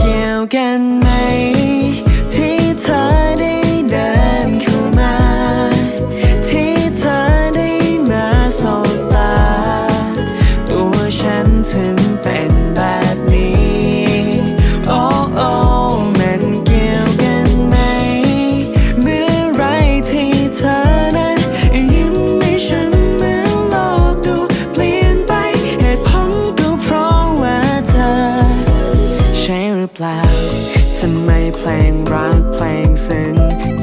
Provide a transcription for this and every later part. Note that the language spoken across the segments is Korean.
เกี่ยวกันไหม playing soon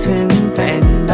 ถึงเป็น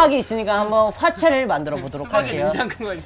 수박이 있으니까 한번 화채를 만들어 보도록 수박에 할게요. 냉장고가 있어.